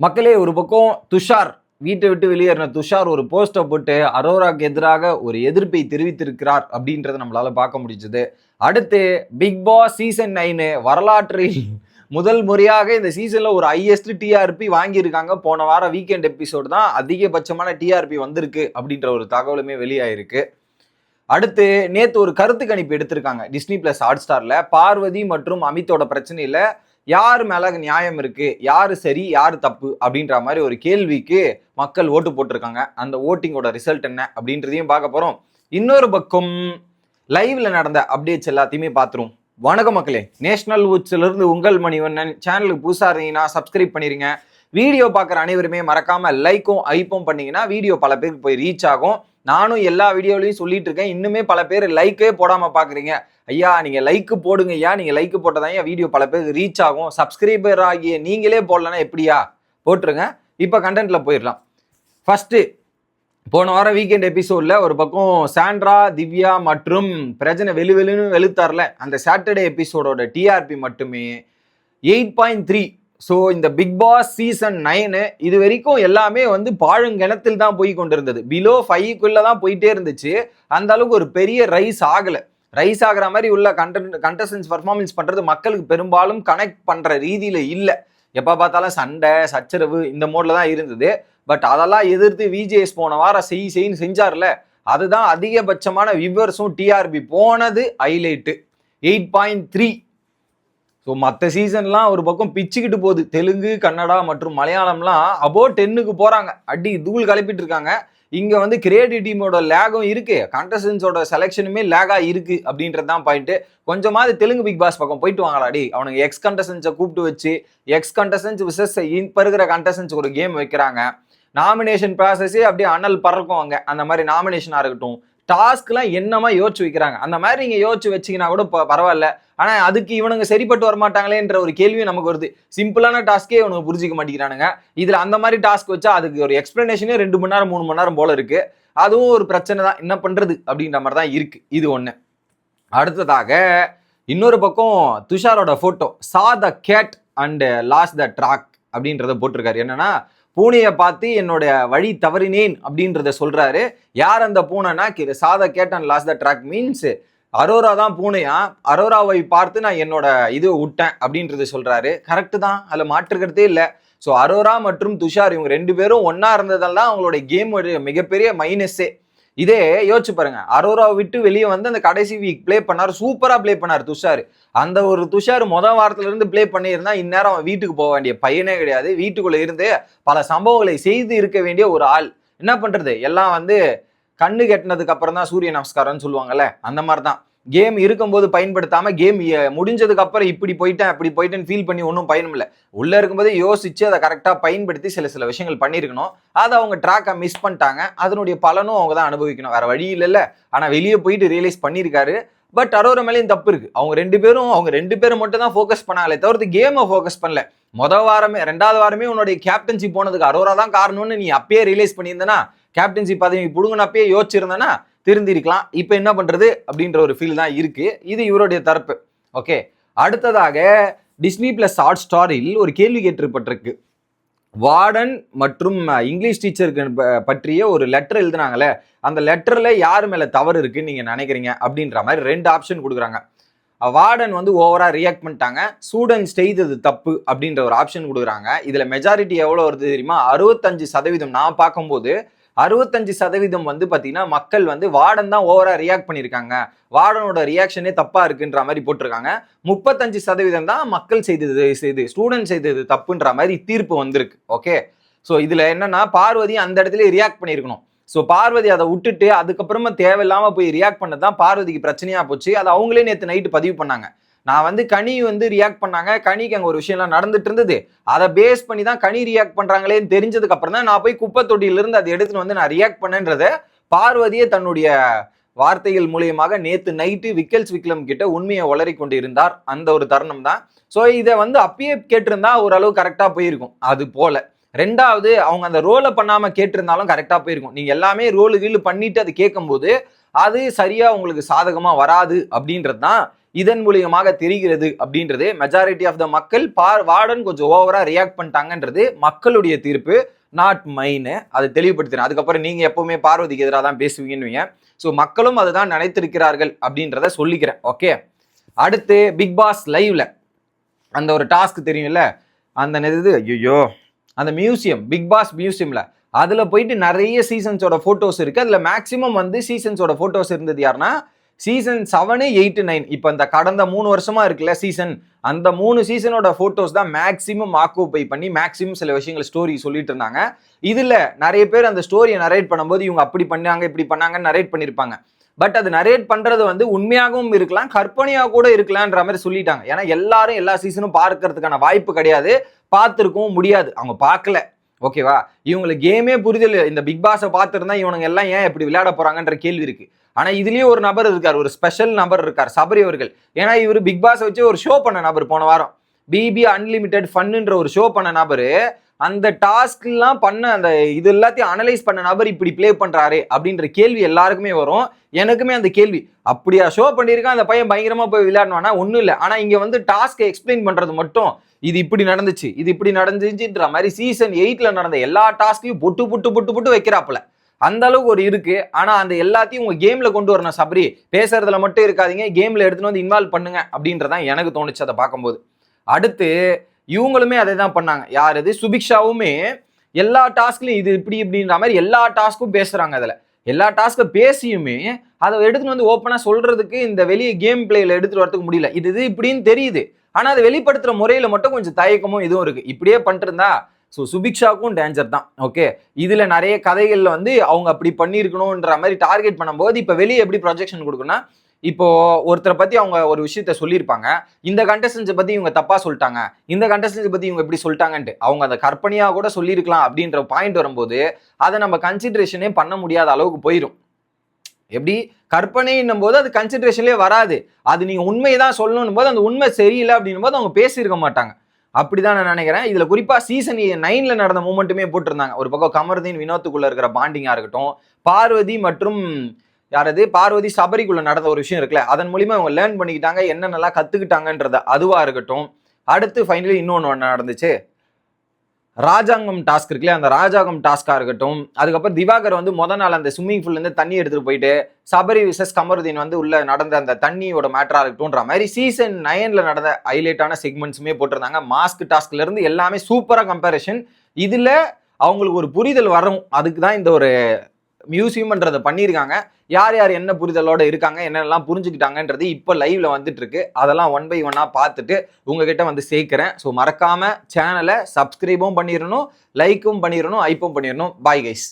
மக்களே ஒரு பக்கம் துஷார் வீட்டை விட்டு வெளியேறின துஷார் ஒரு போஸ்டை போட்டு அரோராக்கு எதிராக ஒரு எதிர்ப்பை தெரிவித்திருக்கிறார் அப்படின்றத நம்மளால பார்க்க முடிஞ்சது. அடுத்து பிக் பாஸ் சீசன் நைனு வரலாற்றில் முதல் முறையாக இந்த சீசன்ல ஒரு ஹையஸ்ட் டிஆர்பி வாங்கியிருக்காங்க. போன வாரம் வீக்கெண்ட் எபிசோடு தான் அதிகபட்சமான டிஆர்பி வந்திருக்கு அப்படின்ற ஒரு தகவலுமே வெளியாயிருக்கு. அடுத்து நேற்று ஒரு கருத்து கணிப்பு எடுத்திருக்காங்க டிஸ்னி பிளஸ் ஹாட் ஸ்டாரில் பார்வதி மற்றும் அமித்தோட பிரச்சனையில் யார் மேல நியாயம் இருக்கு? யார் சரி யார் தப்பு? அப்படின்ற மாதிரி ஒரு கேள்விக்கு மக்கள் ஓட்டு போட்டிருக்காங்க. அந்த ஓட்டிங்கோட ரிசல்ட் என்ன அப்படின்றதையும் பார்க்க போறோம். இன்னொரு பக்கம் லைவ்ல நடந்த அப்டேட்ஸ் எல்லாத்தையுமே பார்த்துரும் வணக்கம் மக்களே. நேஷனல் வுட்ஸ்ல இருந்து உங்கள் மணிவண்ணன். சேனலுக்கு புதுசா இருந்தீங்கன்னா சப்ஸ்கிரைப் பண்ணிருங்க. வீடியோ பார்க்குற அனைவருமே மறக்காம லைக்கும் ஐப்பும் பண்ணீங்கன்னா வீடியோ பல பேருக்கு போய் ரீச் ஆகும். நானும் எல்லா வீடியோலையும் சொல்லிட்டு இருக்கேன் இன்னுமே பல பேர் லைக்கே போடாம பாக்குறீங்க. ஐயா நீங்க லைக் போடுங்க ஐயா. நீங்க லைக் போட்டதான் என் வீடியோ பல பேருக்கு ரீச் ஆகும். சப்ஸ்கிரைபர் ஆகிய நீங்களே போடலன்னா எப்படியா? போட்டுருங்க. இப்போ கண்டென்ட்ல போயிடலாம். ஃபர்ஸ்ட் போன வாரம் வீக்கெண்ட் எபிசோட்ல ஒரு பக்கம் சாண்ட்ரா திவ்யா மற்றும் பிரஜனை வெளு வெளுன்னு வெளுத்தார்ல. அந்த சாட்டர்டே எபிசோடோட டிஆர்பி மட்டுமே எயிட் பாயிண்ட் த்ரீ ஸோ இந்த பிக் பாஸ் சீசன் நைனு இது வரைக்கும் எல்லாமே வந்து பாழுங்கிணத்தில் தான் போய் கொண்டிருந்தது. பிலோ ஃபைவ்க்குள்ள தான் போயிட்டே இருந்துச்சு. அந்த அளவுக்கு ஒரு பெரிய ரைஸ் ஆகலை. ரைஸ் ஆகிற மாதிரி உள்ள கண்டென்ட் கண்டஸ்டன்ஸ் பர்ஃபார்மன்ஸ் பண்ணுறது மக்களுக்கு பெரும்பாலும் கனெக்ட் பண்ணுற ரீதியில் இல்லை. எப்போ பார்த்தாலும் சண்டை சச்சரவு இந்த மோடில் தான் இருந்தது. பட் அதெல்லாம் எதிர்த்து விஜேஎஸ் போன வாரம் செய் செய்ன்னு செஞ்சார்ல. அதுதான் அதிகபட்சமான வியூவர்ஸும் டிஆர்பி போனது highlight eight point three so மற்ற சீசன்லாம் ஒரு பக்கம் பிச்சுக்கிட்டு போகுது. தெலுங்கு கன்னடா மற்றும் மலையாளம்லாம் அபோ டென்னுக்கு போகிறாங்க அடி தூள் கிளப்பிட்டு இருக்காங்க இங்கே வந்து கிரியேட்டிவ் டீமோட லேகும் இருக்குது கண்டஸ்டன்ஸோட செலெக்ஷனுமே லேகாக இருக்குது அப்படின்றது தான் பாயிண்ட்டு கொஞ்சமாவது தெலுங்கு பிக் பாஸ் பக்கம் போயிட்டு வாங்கலாடி அவனுங்க எக்ஸ் கண்டஸ்டன்ஸை கூப்பிட்டு வச்சு எக்ஸ் கண்டஸ்டன்ஸ் விசஸ் இப்போ இருக்கிற கண்டஸ்டன்ஸ் ஒரு கேம் வைக்கிறாங்க. நாமினேஷன் ப்ராசஸே அப்படியே அனல் பறக்கும் அங்கே. அந்த மாதிரி நாமினேஷனாக இருக்கட்டும். டாஸ்க்லாம் என்னமா யோசிச்சு வைக்கிறாங்க? அந்த மாதிரி நீங்கள் யோசிச்சு வச்சீங்கன்னா கூட பரவாயில்ல. ஆனால் அதுக்கு இவனுங்க சரிப்பட்டு வரமாட்டாங்களேன்ற ஒரு கேள்வியும் நமக்கு வருது. சிம்பிளான டாஸ்க்கே இவனுக்கு புரிஞ்சிக்க மாட்டேங்கிறானுங்க. இதில் அந்த மாதிரி டாஸ்க் வச்சா அதுக்கு ஒரு எக்ஸ்பிளனேஷனே ரெண்டு மணி நேரம் மூணு மணி நேரம் போல இருக்கு. அதுவும் ஒரு பிரச்சனை தான். என்ன பண்ணுறது அப்படின்ற மாதிரி தான் இருக்குது இது ஒன்று அடுத்ததாக இன்னொரு பக்கம் துஷாரோட photo saw the cat and lost the track அப்படின்றத போட்டிருக்காரு. என்னன்னா பூனையை பார்த்து என்னோட வழி தவறினேன் அப்படின்றத சொல்கிறாரு யார் அந்த பூனைனா saw the cat and lost lost the track means Aurora தான் பூனையா? அரோராவை பார்த்து நான் என்னோட இது விட்டேன் அப்படின்றது சொல்கிறாரு கரெக்டு தான். அதில் மாற்றுக்கிறதே இல்லை. ஸோ அரோரா மற்றும் துஷார் இவங்க ரெண்டு பேரும் ஒன்றா இருந்ததெல்லாம் அவங்களோட கேம் ஒரு மிகப்பெரிய மைனஸே இதே யோசிச்சு பாருங்க. அரோராவை விட்டு வெளியே வந்து அந்த கடைசி வீக் ப்ளே பண்ணார். சூப்பரா ப்ளே பண்ணார் துஷார். அந்த ஒரு துஷார் முத வாரத்துல இருந்து ப்ளே பண்ணியிருந்தா இந்நேரம் அவன் வீட்டுக்கு போக வேண்டிய பையனே கிடையாது. வீட்டுக்குள்ள இருந்து பல சம்பவங்களை செய்து இருக்க வேண்டிய ஒரு ஆள். என்ன பண்றது? எல்லாம் வந்து கண்ணு கெட்டினதுக்கு அப்புறம் தான் சூரிய நமஸ்காரம்னு சொல்லுவாங்கல்ல? அந்த மாதிரி தான் கேம் இருக்கும்போது பயன்படுத்தாம கேம் முடிஞ்சதுக்கு அப்புறம் இப்படி போயிட்டேன் அப்படி போயிட்டேன்னு ஃபீல் பண்ணி ஒன்றும் பயனும் இல்லை உள்ள இருக்கும்போதே யோசிச்சு அதை கரெக்டாக பயன்படுத்தி சில சில விஷயங்கள் பண்ணியிருக்கணும். அதை அவங்க ட்ராக்கை மிஸ் பண்ணிட்டாங்க. அதனுடைய பலனும் அவங்க தான் அனுபவிக்கணும். வேற வழி இல்லைல்ல. ஆனால் வெளியே போயிட்டு ரியலைஸ் பண்ணியிருக்காரு. பட் அரோர மேலேயும் தப்பு இருக்கு. அவங்க ரெண்டு பேரும் அவங்க ரெண்டு பேரும் மட்டும் தான் ஃபோக்கஸ் பண்ணாங்களே தவிர்த்து கேமை ஃபோக்கஸ் பண்ணல. மொதல் வாரமே ரெண்டாவது வாரமே உன்னுடைய கேப்டன்சி போனதுக்கு அரோரா தான் காரணம்னு நீ அப்பயே ரியலைஸ் பண்ணியிருந்தனா கேப்டன்சி பதவி புடுங்கன்னு அப்பயே யோசிச்சிருந்தனா திருந்திருக்கலாம். இப்போ என்ன பண்ணுறது அப்படின்ற ஒரு ஃபீல் தான் இருக்குது இது இவருடைய தரப்பு. ஓகே அடுத்ததாக டிஸ்னி பிளஸ் ஹாட் ஸ்டாரில் ஒரு கேள்வி கேட்டிருப்பட்டிருக்கு. வார்டன் மற்றும் இங்கிலீஷ் டீச்சருக்கு ப- பற்றிய ஒரு லெட்டர் எழுதுனாங்களே அந்த லெட்டரில் யார் மேலே தவறு இருக்குன்னு நீங்கள் நினைக்கிறீங்க? அப்படின்ற மாதிரி ரெண்டு ஆப்ஷன் கொடுக்குறாங்க. வார்டன் வந்து ஓவராக ரியாக்ட் பண்ணிட்டாங்க. ஸ்டூடெண்ட்ஸ் செய்தது தப்பு அப்படின்ற ஒரு ஆப்ஷன் கொடுக்குறாங்க. இதில் மெஜாரிட்டி எவ்வளோ வருது தெரியுமா? அறுபத்தஞ்சு சதவீதம். நான் பார்க்கும்போது அறுபத்தஞ்சு சதவீதம் வந்து பார்த்தீங்கன்னா மக்கள் வந்து வார்டன் தான் ஓவராக ரியாக்ட் பண்ணியிருக்காங்க. வார்டனோட ரியாக்ஷனே தப்பாக இருக்குன்ற மாதிரி போட்டிருக்காங்க. முப்பத்தஞ்சு சதவீதம் தான் மக்கள் செய்தது செய்து ஸ்டூடெண்ட் செய்தது தப்புன்ற மாதிரி தீர்ப்பு வந்திருக்கு. ஓகே ஸோ இதில் என்னன்னா பார்வதி அந்த இடத்துல ரியாக்ட் பண்ணியிருக்கணும். ஸோ பார்வதி அதை விட்டுட்டு அதுக்கப்புறமா தேவையில்லாமல் போய் ரியாக்ட் பண்ணது தான் பார்வதிக்கு பிரச்சனையாக போச்சு. அது அவங்களே நேற்று நைட்டு பதிவு பண்ணாங்க. நான் வந்து கனி வந்து ரியாக்ட் பண்ணாங்க. கனிக்கு அங்கே ஒரு விஷயம்லாம் நடந்துட்டு இருந்தது. அதை பேஸ் பண்ணி தான் கனி ரியாக்ட் பண்ணுறாங்களேன்னு தெரிஞ்சதுக்கு அப்புறம் தான் நான் போய் குப்பை தொட்டியிலிருந்து அதை எடுத்துட்டு வந்து நான் ரியாக்ட் பண்ணேன்றதை பார்வதியே தன்னுடைய வார்த்தைகள் மூலியமாக நேத்து நைட்டு விக்கல்ஸ் விக்லம் கிட்ட உண்மையை உளறி கொண்டு இருந்தார் அந்த ஒரு தருணம் தான். ஸோ இதை வந்து அப்பயே கேட்டிருந்தா ஓரளவு கரெக்டாக போயிருக்கும். அது போல. ரெண்டாவது அவங்க அந்த ரோலை பண்ணாமல் கேட்டிருந்தாலும் கரெக்டாக போயிருக்கும். நீங்கள் எல்லாமே ரோலு கீழு பண்ணிட்டு அது கேட்கும்போது அது சரியாக உங்களுக்கு சாதகமாக வராது அப்படின்றது தான் இதன் மூலியமாக தெரிகிறது அப்படின்றது மெஜாரிட்டி ஆஃப் த மக்கள் பார் வார்டன் கொஞ்சம் ஓவரா ரியாக்ட் பண்ணிட்டாங்கன்றது மக்களுடைய தீர்ப்பு நாட் மைனு அதை தெளிவுபடுத்துறேன். அதுக்கப்புறம் நீங்கள் எப்பவுமே பார்வதிக்கு எதிராக தான் பேசுவீங்கன்னு ஸோ மக்களும் அதுதான் நினைத்திருக்கிறார்கள் அப்படின்றத சொல்லிக்கிறேன். ஓகே அடுத்து பிக் பாஸ் லைவ்ல அந்த ஒரு டாஸ்க் தெரியும்ல? அந்த இது? ஐயோ அந்த மியூசியம் பிக் பாஸ் மியூசியம்ல அதில் போயிட்டு நிறைய சீசன்ஸோட ஃபோட்டோஸ் இருக்கு. அதில் மேக்ஸிமம் வந்து சீசன்ஸோட ஃபோட்டோஸ் இருந்தது யாருன்னா சீசன் செவனு எயிட் நைன் இப்போ இந்த கடந்த மூணு வருஷமா இருக்குல்ல சீசன் அந்த மூணு சீசனோட ஃபோட்டோஸ் தான் மேக்ஸிமம் ஆக்குபை பண்ணி மேக்ஸிமம் சில விஷயங்கள் ஸ்டோரி சொல்லிட்டு இருந்தாங்க. இதில் நிறைய பேர் அந்த ஸ்டோரியை நரேட் பண்ணும்போது இவங்க அப்படி பண்ணாங்க இப்படி பண்ணாங்கன்னு நரேட் பண்ணியிருப்பாங்க பட் அது நரேட் பண்ணுறது வந்து உண்மையாகவும் இருக்கலாம் கற்பனையாக கூட இருக்கலான்ற மாதிரி சொல்லிட்டாங்க. ஏன்னா எல்லாரும் எல்லா சீசனும் பார்க்கறதுக்கான வாய்ப்பு கிடையாது பார்த்துருக்கவும் முடியாது. அவங்க பார்க்கல. ஓகேவா? இவங்களுக்கு கேமே புரிதல் இந்த பிக் பாஸை பார்த்துருந்தா இவனுங்க எல்லாம் ஏன் இப்படி விளையாட போறாங்கன்ற கேள்வி இருக்கு. ஆனா இதுலயே ஒரு நபர் இருக்கார். ஒரு ஸ்பெஷல் நபர் இருக்கார். சபரி அவர்கள். ஏன்னா இவர் பிக் பாஸ் வச்சு ஒரு ஷோ பண்ண நபர் போன வாரம். பிபி அன்லிமிட்டெட் ஃபன்னுன்ற ஒரு ஷோ பண்ண நபர் அந்த டாஸ்க்லாம் பண்ண அந்த இது எல்லாத்தையும் அனலைஸ் பண்ண நபர் இப்படி ப்ளே பண்ணுறாரு அப்படின்ற கேள்வி எல்லாருக்குமே வரும். எனக்குமே அந்த கேள்வி அப்படியா ஷோ பண்ணியிருக்கான் அந்த பையன் பயங்கரமாக போய் விளையாடணும்னா ஒன்றும் இல்லை. ஆனால் இங்கே வந்து டாஸ்க்கை எக்ஸ்பிளைன் பண்ணுறது மட்டும் இது இப்படி நடந்துச்சு இது இப்படி நடந்துச்சுன்ற மாதிரி சீசன் எயிட்டில் நடந்த எல்லா டாஸ்கையும் பொட்டு பொட்டு பொட்டு பொட்டு வைக்கிறாப்புல. அந்த அளவுக்கு ஒரு இருக்கு. ஆனா அந்த எல்லாத்தையும் உங்க கேம்ல கொண்டு வரணும் சபரி. பேசுறதுல மட்டும் இருக்காதீங்க. கேம்ல எடுத்துட்டு வந்து இன்வால்வ் பண்ணுங்க அப்படின்றதான் எனக்கு தோணுச்சு அதை பார்க்கும்போது. அடுத்து இவங்களுமே அதை தான் பண்ணாங்க. யார் இது? சுபிக்ஷாவுமே எல்லா டாஸ்க்லையும் இது இப்படி இப்படின்ற மாதிரி எல்லா டாஸ்க்கும் பேசுகிறாங்க அதில். எல்லா டாஸ்க்கை பேசியுமே அதை எடுத்துன்னு வந்து ஓப்பனாக சொல்கிறதுக்கு இந்த வெளியே கேம் பிளேயில் எடுத்துகிட்டு வரதுக்கு முடியல. இது இது இப்படின்னு தெரியுது. ஆனால் அதை வெளிப்படுத்துகிற முறையில் மட்டும் கொஞ்சம் தயக்கமும் இதுவும் இருக்குது இப்படியே பண்ணிட்டு ஸோ சுபிக்ஷாவுக்கும் டேஞ்சர் தான். ஓகே இதில் நிறைய கதைகளில் வந்து அவங்க அப்படி பண்ணியிருக்கணுன்ற மாதிரி டார்கெட் பண்ணும்போது இப்போ வெளியே எப்படி ப்ரொஜெக்ஷன் கொடுக்குன்னா இப்போ ஒருத்தரை பத்தி அவங்க ஒரு விஷயத்த சொல்லியிருப்பாங்க. இந்த கண்டஸ்டன்ஸை பத்தி இவங்க தப்பா சொல்லிட்டாங்க. இந்த கண்டஸ்டன்ஸை பத்தி இவங்க எப்படி சொல்லிட்டாங்கன்ட்டு அவங்க அதை கற்பனையா கூட சொல்லியிருக்கலாம் அப்படின்ற பாயிண்ட் வரும்போது அதை நம்ம கன்சிடரேஷனே பண்ண முடியாத அளவுக்கு போயிடும் எப்படி? கற்பனைன்னும் போது அது கன்சிடரேஷன்லேயே வராது. அது நீங்க உண்மையை தான் சொல்லணும் போது அந்த உண்மை சரியில்லை அப்படின்னும் போது அவங்க பேசியிருக்க மாட்டாங்க. அப்படிதான் நான் நினைக்கிறேன். இதுல குறிப்பா சீசன் நைன்ல நடந்த மூமெண்ட்டுமே போட்டிருந்தாங்க. ஒரு பக்கம் கமர்தீன் வினோத்துக்குள்ள இருக்கிற பாண்டிங்கா இருக்கட்டும் பார்வதி மற்றும் யாரது? பார்வதி சபரிக்குள்ள நடந்த ஒரு விஷயம் இருக்குல்ல அதன் மூலியமா அவங்க லேர்ன் பண்ணிக்கிட்டாங்க என்னென்னலாம் கத்துக்கிட்டாங்கன்றத. அதுவா இருக்கட்டும். அடுத்து ஃபைனலி இன்னொன்று ஒன்று நடந்துச்சு. ராஜாங்கம் டாஸ்க் இருக்குல்ல அந்த ராஜாங்கம் டாஸ்க்காக இருக்கட்டும். அதுக்கப்புறம் திவாகர் வந்து முத நாள் அந்த ஸ்விம்மிங் ஃபுல்லேருந்து தண்ணி எடுத்துகிட்டு போயிட்டு சபரி விசஸ் கமருதீன் வந்து உள்ள நடந்த அந்த தண்ணியோட மேட்டராக இருக்கட்டும்ன்ற மாதிரி சீசன் நைனில் நடந்த ஹைலைட்டான செக்மெண்ட்ஸுமே போட்டிருந்தாங்க. மாஸ்க் டாஸ்க்லேருந்து எல்லாமே சூப்பராக கம்பேரிஷன் இதில் அவங்களுக்கு ஒரு புரிதல் வரும். அதுக்கு தான் இந்த ஒரு மியூசியம்ன்றதை பண்ணியிருக்காங்க. யார் யார் என்ன புரிதலோடு இருக்காங்க என்னெல்லாம் புரிஞ்சுக்கிட்டாங்கன்றது இப்போ லைவில் வந்துட்டுருக்கு. அதெல்லாம் ஒன் பை ஒன்னாக பார்த்துட்டு உங்ககிட்ட வந்து சேர்க்குறேன். ஸோ மறக்காமல் சேனலை சப்ஸ்கிரைபும் பண்ணிடணும் லைக்கும் பண்ணிடணும் ஐப்பும் பண்ணிடணும் பாய் கைஸ்